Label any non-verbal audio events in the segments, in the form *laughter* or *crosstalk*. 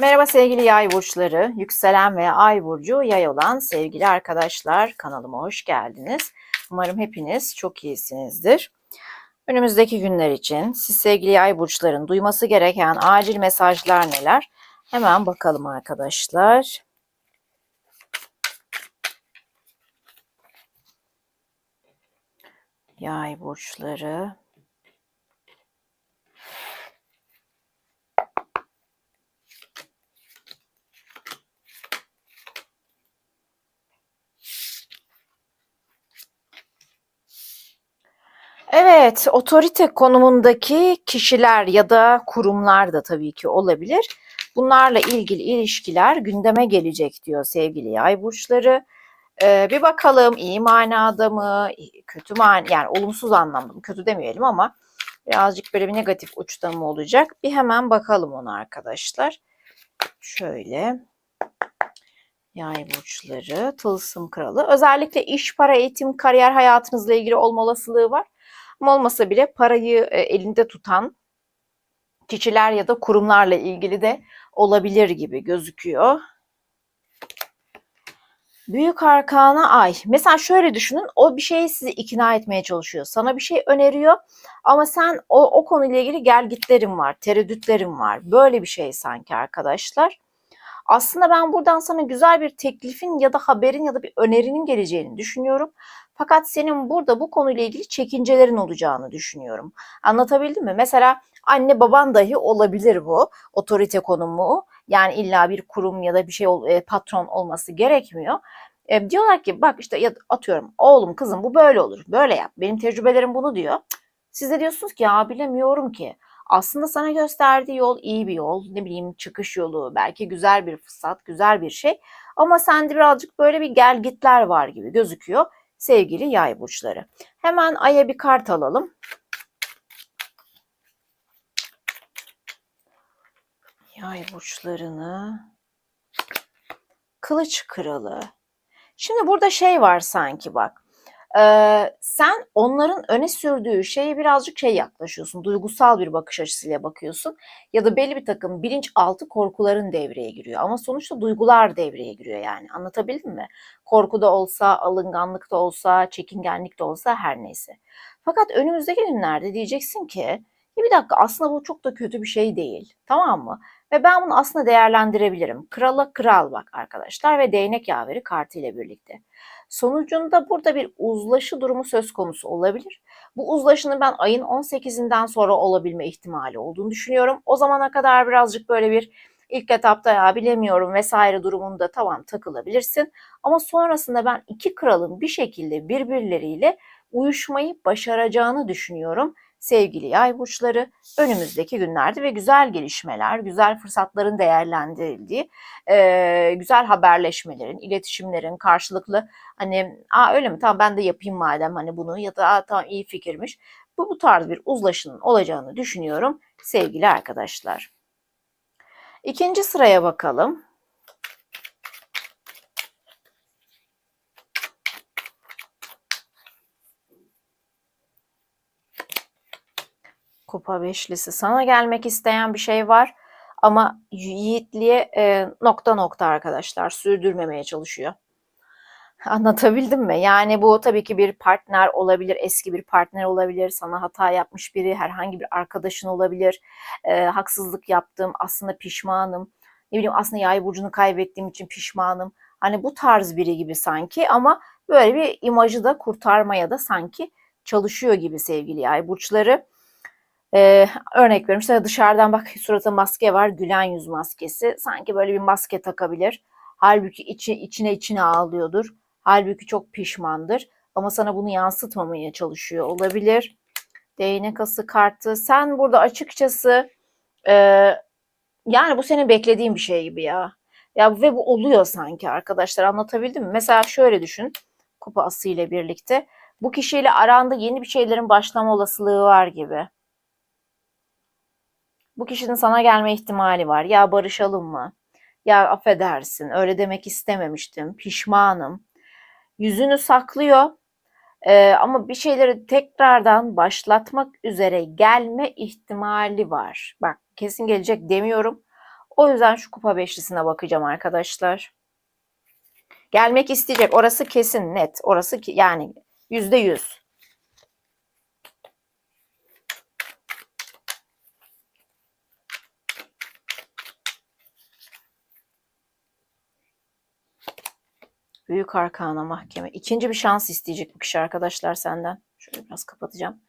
Merhaba sevgili yay burçları, yükselen ve ay burcu yay olan sevgili arkadaşlar kanalıma hoş geldiniz. Umarım hepiniz çok iyisinizdir. Önümüzdeki günler için siz sevgili yay burçların duyması gereken acil mesajlar neler? Hemen bakalım arkadaşlar. Yay burçları. Evet, otorite konumundaki kişiler ya da kurumlar da tabii ki olabilir. Bunlarla ilgili ilişkiler gündeme gelecek diyor sevgili yay burçları. Ee, bir bakalım iyi manada mı, kötü man yani olumsuz anlamda mı, kötü demeyelim ama birazcık böyle bir negatif uçta mı olacak? Bir hemen bakalım onu arkadaşlar. Şöyle yay burçları, tılsım kralı. Özellikle iş, para, eğitim, kariyer hayatınızla ilgili olma olasılığı var. Olmasa bile parayı e, elinde tutan kişiler ya da kurumlarla ilgili de olabilir gibi gözüküyor. Büyük arkana ay. Mesela şöyle düşünün o bir şeyi sizi ikna etmeye çalışıyor. Sana bir şey öneriyor ama sen o, o konuyla ilgili gelgitlerin var, tereddütlerin var. Böyle bir şey sanki arkadaşlar. Aslında ben buradan sana güzel bir teklifin ya da haberin ya da bir önerinin geleceğini düşünüyorum. Fakat senin burada bu konuyla ilgili çekincelerin olacağını düşünüyorum. Anlatabildim mi? Mesela anne baban dahi olabilir bu otorite konumu. Yani illa bir kurum ya da bir şey e, patron olması gerekmiyor. E, diyorlar ki bak işte ya atıyorum oğlum kızım bu böyle olur. Böyle yap. Benim tecrübelerim bunu diyor. Siz de diyorsunuz ki ya bilemiyorum ki. Aslında sana gösterdiği yol iyi bir yol. Ne bileyim çıkış yolu. Belki güzel bir fırsat, güzel bir şey. Ama sende birazcık böyle bir gelgitler var gibi gözüküyor sevgili yay burçları. Hemen aya bir kart alalım. Yay burçlarını kılıç kralı. Şimdi burada şey var sanki bak. Ee, sen onların öne sürdüğü şeye birazcık şey yaklaşıyorsun. Duygusal bir bakış açısıyla bakıyorsun. Ya da belli bir takım bilinçaltı korkuların devreye giriyor. Ama sonuçta duygular devreye giriyor yani. Anlatabildim mi? Korku da olsa, alınganlık da olsa, çekingenlik de olsa her neyse. Fakat önümüzdeki günlerde diyeceksin ki bir dakika aslında bu çok da kötü bir şey değil. Tamam mı? Ve ben bunu aslında değerlendirebilirim. Krala kral bak arkadaşlar ve değnek yaveri kartı ile birlikte. Sonucunda burada bir uzlaşı durumu söz konusu olabilir. Bu uzlaşının ben ayın 18'inden sonra olabilme ihtimali olduğunu düşünüyorum. O zamana kadar birazcık böyle bir ilk etapta ya bilemiyorum vesaire durumunda tamam takılabilirsin. Ama sonrasında ben iki kralın bir şekilde birbirleriyle uyuşmayı başaracağını düşünüyorum sevgili yay burçları önümüzdeki günlerde ve güzel gelişmeler, güzel fırsatların değerlendirildiği, e, güzel haberleşmelerin, iletişimlerin karşılıklı hani Aa, öyle mi tamam ben de yapayım madem hani bunu ya da Aa, tamam iyi fikirmiş. Bu, bu tarz bir uzlaşının olacağını düşünüyorum sevgili arkadaşlar. İkinci sıraya bakalım. Kupa beşlisi. Sana gelmek isteyen bir şey var ama yiğitliğe e, nokta nokta arkadaşlar sürdürmemeye çalışıyor. *laughs* Anlatabildim mi? Yani bu tabii ki bir partner olabilir, eski bir partner olabilir, sana hata yapmış biri, herhangi bir arkadaşın olabilir. E, haksızlık yaptım, aslında pişmanım. Ne bileyim aslında yay burcunu kaybettiğim için pişmanım. Hani bu tarz biri gibi sanki ama böyle bir imajı da kurtarmaya da sanki çalışıyor gibi sevgili yay burçları. Ee, örnek veriyorum işte dışarıdan bak suratı maske var gülen yüz maskesi sanki böyle bir maske takabilir. Halbuki içi, içine içine ağlıyordur. Halbuki çok pişmandır ama sana bunu yansıtmamaya çalışıyor olabilir. Değnek ası kartı sen burada açıkçası e, yani bu senin beklediğin bir şey gibi ya. Ya ve bu oluyor sanki arkadaşlar anlatabildim mi? Mesela şöyle düşün kupa ası ile birlikte bu kişiyle aranda yeni bir şeylerin başlama olasılığı var gibi. Bu kişinin sana gelme ihtimali var. Ya barışalım mı? Ya affedersin öyle demek istememiştim. Pişmanım. Yüzünü saklıyor. Ee, ama bir şeyleri tekrardan başlatmak üzere gelme ihtimali var. Bak kesin gelecek demiyorum. O yüzden şu kupa beşlisine bakacağım arkadaşlar. Gelmek isteyecek. Orası kesin net. Orası ki, yani yüzde yüz. Büyük Arkana Mahkeme. İkinci bir şans isteyecek bu kişi arkadaşlar senden. Şöyle biraz kapatacağım.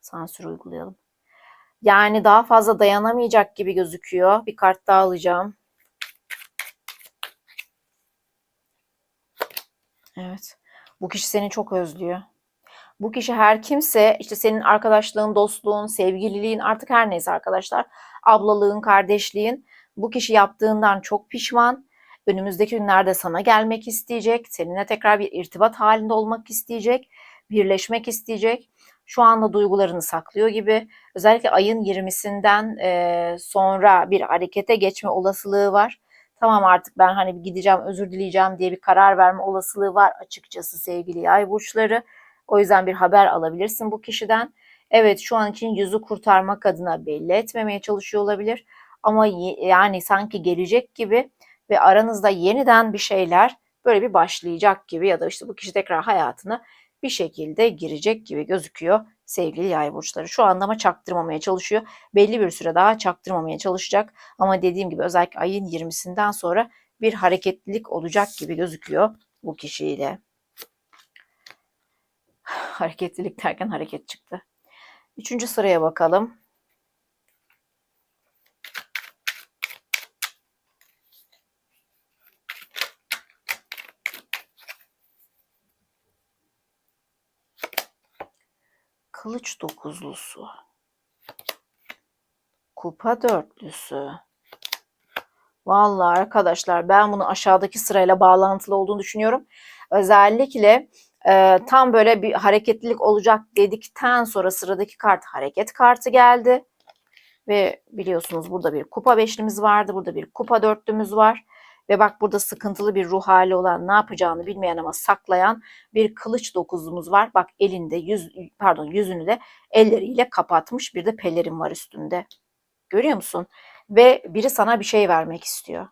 Sansür uygulayalım. Yani daha fazla dayanamayacak gibi gözüküyor. Bir kart daha alacağım. Evet. Bu kişi seni çok özlüyor. Bu kişi her kimse işte senin arkadaşlığın, dostluğun, sevgililiğin artık her neyse arkadaşlar. Ablalığın, kardeşliğin bu kişi yaptığından çok pişman. Önümüzdeki günlerde sana gelmek isteyecek. Seninle tekrar bir irtibat halinde olmak isteyecek. Birleşmek isteyecek. Şu anda duygularını saklıyor gibi. Özellikle ayın 20'sinden e, sonra bir harekete geçme olasılığı var. Tamam artık ben hani gideceğim özür dileyeceğim diye bir karar verme olasılığı var açıkçası sevgili yay burçları. O yüzden bir haber alabilirsin bu kişiden. Evet şu an için yüzü kurtarmak adına belli etmemeye çalışıyor olabilir. Ama yani sanki gelecek gibi ve aranızda yeniden bir şeyler böyle bir başlayacak gibi ya da işte bu kişi tekrar hayatına bir şekilde girecek gibi gözüküyor sevgili yay burçları. Şu anda ama çaktırmamaya çalışıyor. Belli bir süre daha çaktırmamaya çalışacak. Ama dediğim gibi özellikle ayın 20'sinden sonra bir hareketlilik olacak gibi gözüküyor bu kişiyle. *sighs* Hareketlilik derken hareket çıktı. Üçüncü sıraya bakalım. Kılıç dokuzlusu. Kupa dörtlüsü. Vallahi arkadaşlar ben bunu aşağıdaki sırayla bağlantılı olduğunu düşünüyorum. Özellikle e, tam böyle bir hareketlilik olacak dedikten sonra sıradaki kart hareket kartı geldi. Ve biliyorsunuz burada bir kupa beşlimiz vardı. Burada bir kupa dörtlümüz var. Ve bak burada sıkıntılı bir ruh hali olan ne yapacağını bilmeyen ama saklayan bir kılıç dokuzumuz var. Bak elinde yüz pardon yüzünü de elleriyle kapatmış bir de pelerin var üstünde. Görüyor musun? Ve biri sana bir şey vermek istiyor.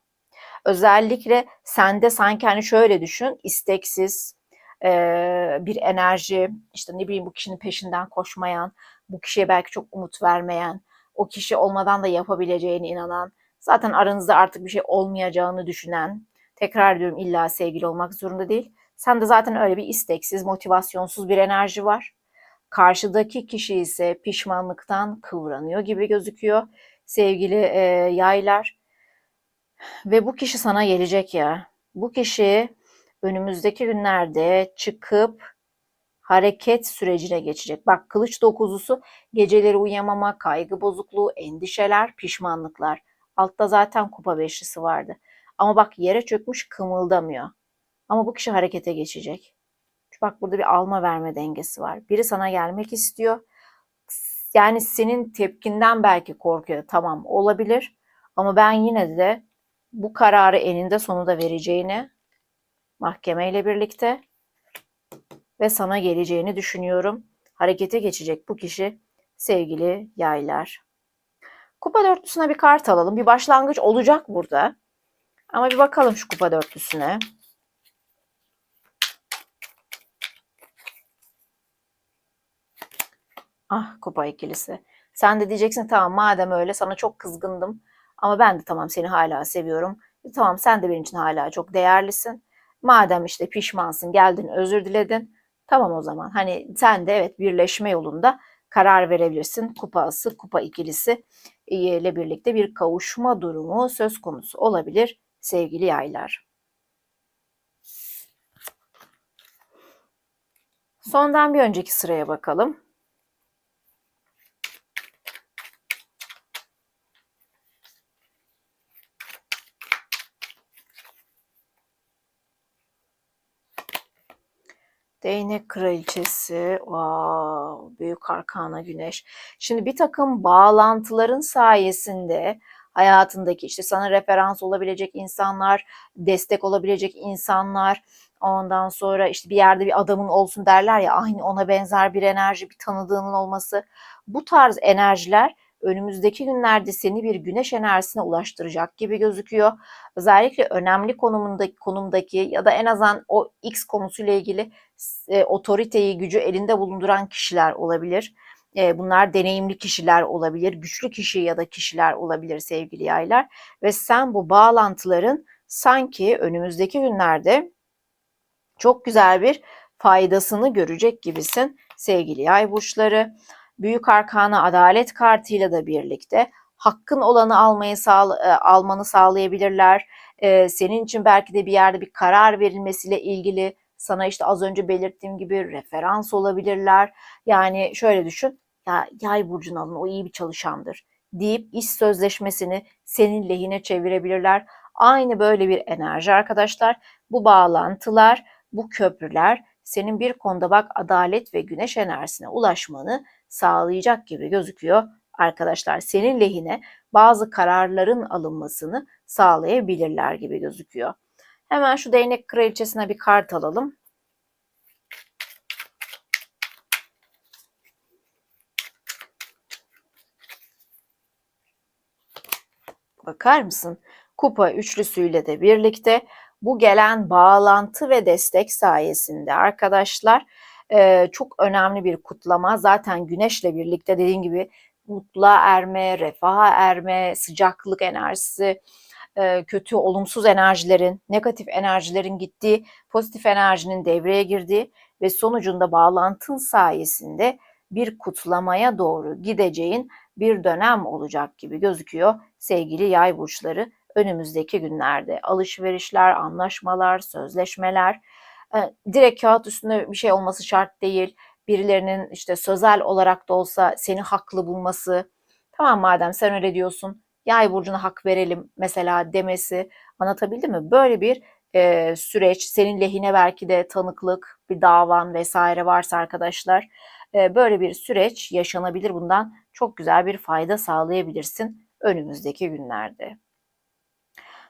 Özellikle sende sanki hani şöyle düşün isteksiz bir enerji işte ne bileyim bu kişinin peşinden koşmayan bu kişiye belki çok umut vermeyen o kişi olmadan da yapabileceğine inanan Zaten aranızda artık bir şey olmayacağını düşünen, tekrar diyorum illa sevgili olmak zorunda değil. Sen de zaten öyle bir isteksiz, motivasyonsuz bir enerji var. Karşıdaki kişi ise pişmanlıktan kıvranıyor gibi gözüküyor. Sevgili e, yaylar. Ve bu kişi sana gelecek ya. Bu kişi önümüzdeki günlerde çıkıp hareket sürecine geçecek. Bak kılıç dokuzusu geceleri uyuyamama, kaygı bozukluğu, endişeler, pişmanlıklar. Altta zaten kupa beşlisi vardı. Ama bak yere çökmüş kımıldamıyor. Ama bu kişi harekete geçecek. Bak burada bir alma verme dengesi var. Biri sana gelmek istiyor. Yani senin tepkinden belki korkuyor. Tamam olabilir. Ama ben yine de bu kararı eninde sonunda vereceğini mahkemeyle birlikte ve sana geleceğini düşünüyorum. Harekete geçecek bu kişi sevgili yaylar. Kupa dörtlüsüne bir kart alalım. Bir başlangıç olacak burada. Ama bir bakalım şu kupa dörtlüsüne. Ah kupa ikilisi. Sen de diyeceksin tamam madem öyle sana çok kızgındım. Ama ben de tamam seni hala seviyorum. E, tamam sen de benim için hala çok değerlisin. Madem işte pişmansın geldin özür diledin. Tamam o zaman hani sen de evet birleşme yolunda karar verebilirsin. Kupası, kupa ikilisi ile birlikte bir kavuşma durumu söz konusu olabilir sevgili yaylar. Sondan bir önceki sıraya bakalım. Değnek kraliçesi, wow, büyük arkana güneş. Şimdi bir takım bağlantıların sayesinde hayatındaki işte sana referans olabilecek insanlar, destek olabilecek insanlar, ondan sonra işte bir yerde bir adamın olsun derler ya aynı ona benzer bir enerji, bir tanıdığının olması. Bu tarz enerjiler önümüzdeki günlerde seni bir güneş enerjisine ulaştıracak gibi gözüküyor. Özellikle önemli konumundaki, konumdaki ya da en azından o X konusuyla ilgili e, otoriteyi, gücü elinde bulunduran kişiler olabilir. E, bunlar deneyimli kişiler olabilir, güçlü kişi ya da kişiler olabilir sevgili yaylar. Ve sen bu bağlantıların sanki önümüzdeki günlerde çok güzel bir faydasını görecek gibisin sevgili yay burçları. Büyük Arkana Adalet kartıyla da birlikte hakkın olanı almayı sağ, e, almanı sağlayabilirler. Ee, senin için belki de bir yerde bir karar verilmesiyle ilgili sana işte az önce belirttiğim gibi referans olabilirler. Yani şöyle düşün. Ya yay burcunu alın o iyi bir çalışandır deyip iş sözleşmesini senin lehine çevirebilirler. Aynı böyle bir enerji arkadaşlar. Bu bağlantılar, bu köprüler senin bir konuda bak adalet ve güneş enerjisine ulaşmanı sağlayacak gibi gözüküyor arkadaşlar. Senin lehine bazı kararların alınmasını sağlayabilirler gibi gözüküyor. Hemen şu değnek kraliçesine bir kart alalım. Bakar mısın? Kupa üçlüsüyle de birlikte bu gelen bağlantı ve destek sayesinde arkadaşlar çok önemli bir kutlama. Zaten güneşle birlikte dediğim gibi mutluğa erme, refaha erme, sıcaklık enerjisi, kötü olumsuz enerjilerin, negatif enerjilerin gittiği, pozitif enerjinin devreye girdiği ve sonucunda bağlantın sayesinde bir kutlamaya doğru gideceğin bir dönem olacak gibi gözüküyor sevgili yay burçları önümüzdeki günlerde. Alışverişler, anlaşmalar, sözleşmeler direkt kağıt üstünde bir şey olması şart değil. Birilerinin işte sözel olarak da olsa seni haklı bulması. Tamam madem sen öyle diyorsun yay burcuna hak verelim mesela demesi anlatabildim mi? Böyle bir e, süreç senin lehine belki de tanıklık bir davan vesaire varsa arkadaşlar e, böyle bir süreç yaşanabilir bundan çok güzel bir fayda sağlayabilirsin önümüzdeki günlerde.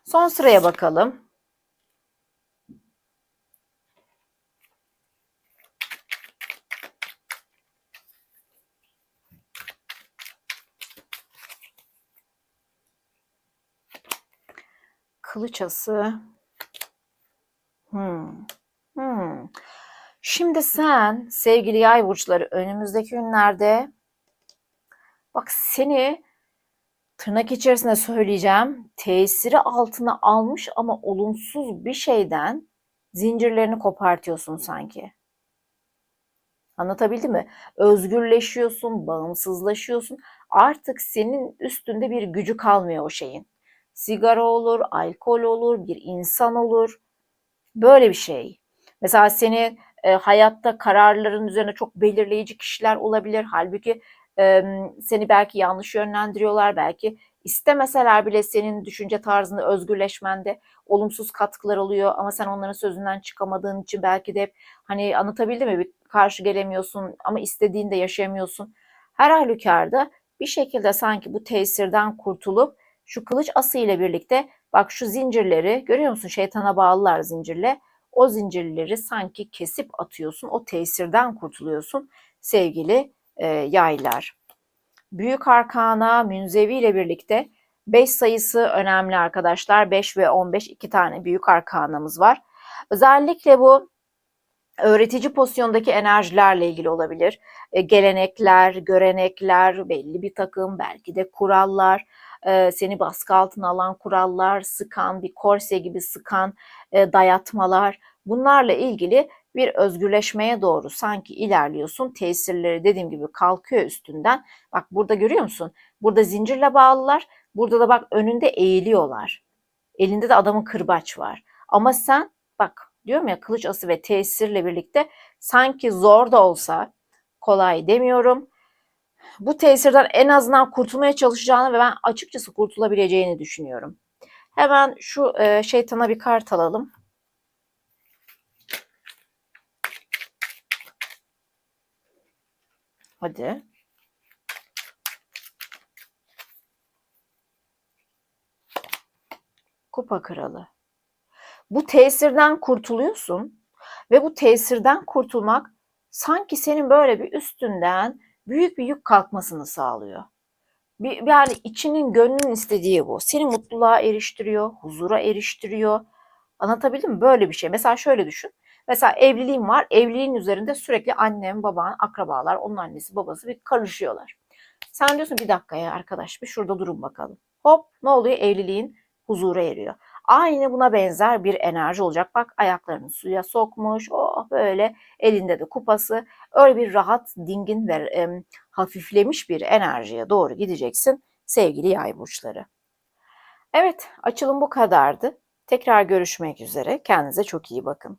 Son sıraya bakalım. Kılıçası. Hmm. Hmm. Şimdi sen sevgili yay burçları önümüzdeki günlerde bak seni tırnak içerisinde söyleyeceğim tesiri altına almış ama olumsuz bir şeyden zincirlerini kopartıyorsun sanki. Anlatabildim mi? Özgürleşiyorsun, bağımsızlaşıyorsun. Artık senin üstünde bir gücü kalmıyor o şeyin. Sigara olur, alkol olur, bir insan olur. Böyle bir şey. Mesela seni e, hayatta kararların üzerine çok belirleyici kişiler olabilir. Halbuki e, seni belki yanlış yönlendiriyorlar, belki istemeseler bile senin düşünce tarzında özgürleşmende olumsuz katkılar oluyor ama sen onların sözünden çıkamadığın için belki de hani anlatabildim mi? Bir karşı gelemiyorsun ama istediğinde yaşayamıyorsun. Her halükarda bir şekilde sanki bu tesirden kurtulup şu kılıç ası ile birlikte bak şu zincirleri görüyor musun? Şeytana bağlılar zincirle. O zincirleri sanki kesip atıyorsun. O tesirden kurtuluyorsun sevgili e, yaylar. Büyük arkana münzevi ile birlikte 5 sayısı önemli arkadaşlar. 5 ve 15 iki tane büyük arkanamız var. Özellikle bu öğretici pozisyondaki enerjilerle ilgili olabilir. E, gelenekler, görenekler, belli bir takım belki de kurallar, e, seni baskı altına alan kurallar, sıkan, bir korse gibi sıkan e, dayatmalar bunlarla ilgili bir özgürleşmeye doğru sanki ilerliyorsun. Tesirleri dediğim gibi kalkıyor üstünden. Bak burada görüyor musun? Burada zincirle bağlılar. Burada da bak önünde eğiliyorlar. Elinde de adamın kırbaç var. Ama sen bak diyorum ya kılıç ası ve tesirle birlikte sanki zor da olsa kolay demiyorum. Bu tesirden en azından kurtulmaya çalışacağını ve ben açıkçası kurtulabileceğini düşünüyorum. Hemen şu e, şeytana bir kart alalım. Hadi. Kupa kralı. Bu tesirden kurtuluyorsun ve bu tesirden kurtulmak sanki senin böyle bir üstünden büyük bir yük kalkmasını sağlıyor. Bir, yani içinin gönlünün istediği bu. Seni mutluluğa eriştiriyor, huzura eriştiriyor. Anlatabildim mi? Böyle bir şey. Mesela şöyle düşün. Mesela evliliğin var. Evliliğin üzerinde sürekli annem, baban, akrabalar, onun annesi, babası bir karışıyorlar. Sen diyorsun bir dakika ya arkadaş bir şurada durun bakalım. Hop ne oluyor? Evliliğin huzura eriyor. Aynı buna benzer bir enerji olacak. Bak ayaklarını suya sokmuş. Oh böyle elinde de kupası. Öyle bir rahat, dingin ve em, hafiflemiş bir enerjiye doğru gideceksin sevgili yay burçları. Evet açılım bu kadardı. Tekrar görüşmek üzere. Kendinize çok iyi bakın.